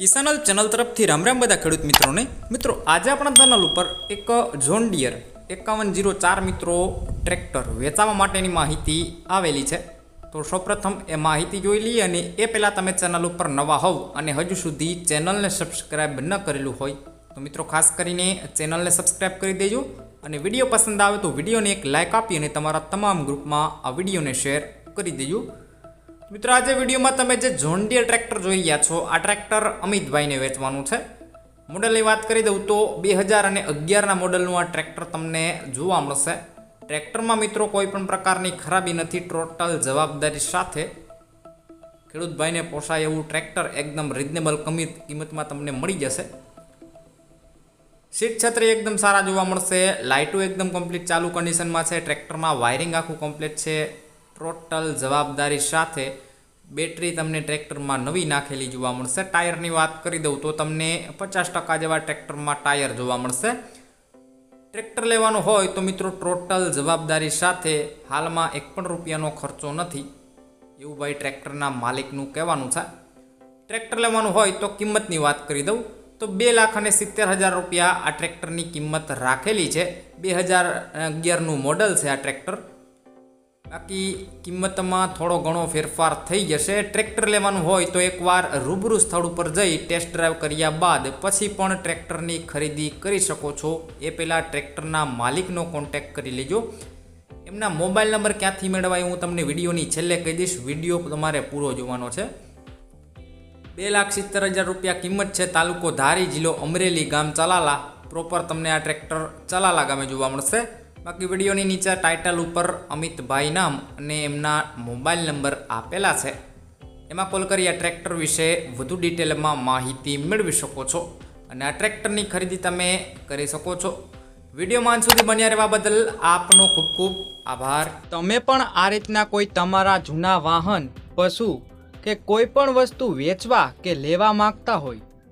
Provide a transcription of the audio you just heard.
કિસાનલ channel તરફથી રામ રામ બધા ખેડૂત મિત્રોને. મિત્રો, આજે આપણા ચેનલ ઉપર એક જોન ડિયર એકાવન જીરો ચાર મિત્રો ટ્રેક્ટર વેચાવા માટેની માહિતી આવેલી છે. તો સૌપ્રથમ એ માહિતી જોઈ લઈએ અને એ પહેલાં તમે ચેનલ ઉપર નવા હોવ અને હજુ સુધી ચેનલને સબસ્ક્રાઈબ ન કરેલું હોય, તો મિત્રો ખાસ કરીને ચેનલને સબસ્ક્રાઈબ કરી દેજો અને વીડિયો પસંદ આવે તો વિડીયોને એક લાઇક આપી અને તમારા તમામ ગ્રુપમાં આ વિડીયોને શેર કરી દેજો. મિત્રો, આજે વિડીયોમાં તમે જે જોન્ડિયર ટ્રેક્ટર જોઈ રહ્યા છો, આ ટ્રેક્ટર અમિતભાઈને વેચવાનું છે. મોડલની વાત કરી દઉં તો બે હજાર અને અગિયારના મોડલનું આ ટ્રેક્ટર તમને જોવા મળશે. ટ્રેક્ટરમાં મિત્રો કોઈ પણ પ્રકારની ખરાબી નથી, ટોટલ જવાબદારી સાથે ખેડૂતભાઈને પોસાય એવું ટ્રેક્ટર એકદમ રિઝનેબલ કમી, કિંમતમાં તમને મળી જશે. સીટ છત્રી એકદમ સારા જોવા મળશે, લાઇટો એકદમ કમ્પ્લીટ ચાલુ કન્ડિશનમાં છે, ટ્રેક્ટરમાં વાયરિંગ આખું કમ્પ્લીટ છે. ટોટલ જવાબદારી સાથે બેટરી તમને ટ્રેક્ટરમાં નવી નાખેલી જોવા મળશે. ટાયરની વાત કરી દઉં તો તમને પચાસ ટકા જેવા ટ્રેક્ટરમાં ટાયર જોવા મળશે. ટ્રેક્ટર લેવાનું હોય તો મિત્રો ટોટલ જવાબદારી સાથે હાલમાં એક પણ રૂપિયાનો ખર્ચો નથી. એવું ભાઈ ટ્રેક્ટરના માલિકનું કહેવાનું છે. ટ્રેક્ટર લેવાનું હોય તો કિંમતની વાત કરી દઉં તો બે લાખ અને સિત્તેર હજાર રૂપિયા આ ટ્રેક્ટરની કિંમત રાખેલી છે. બે હજાર અગિયારનું મોડલ છે આ ટ્રેક્ટર. બાકી કિંમતમાં થોડો ઘણો ફેરફાર થઈ જશે. ટ્રેક્ટર લેવાનું હોય તો એકવાર રૂબરૂ સ્થળ ઉપર જઈ ટેસ્ટ ડ્રાઈવ કર્યા બાદ પછી પણ ટ્રેક્ટરની ખરીદી કરી શકો છો. એ પહેલાં ટ્રેક્ટરના માલિકનો કોન્ટેક્ટ કરી લેજો. એમના મોબાઈલ નંબર ક્યાંથી મેળવાય હું તમને વિડીયોની છેલ્લે કહી દઈશ. વીડિયો તમારે પૂરો જોવાનો છે. બે લાખ સિત્તેર હજાર રૂપિયા કિંમત છે તાલુકો ધારી જિલ્લો અમરેલી ગામ ચલાલા. પ્રોપર તમને આ ટ્રેક્ટર ચલાલા ગામે જોવા મળશે. બાકી વિડીયોની નીચે ટાઇટલ ઉપર અમિતભાઈ નામ અને એમના મોબાઈલ નંબર આપેલા છે. એમાં કોલ કરી આ ટ્રેક્ટર વિશે વધુ ડિટેલમાં માહિતી મેળવી શકો છો. અને આ ટ્રેક્ટરની ખરીદી તમે કરી શકો છો. વિડીયોમાં સુધી બન્યા રહેવા બદલ આપનો ખૂબ ખૂબ આભાર. તમે પણ આ રીતના કોઈ તમારા જૂના વાહન, પશુ કે કોઈ પણ વસ્તુ વેચવા કે લેવા માંગતા હોય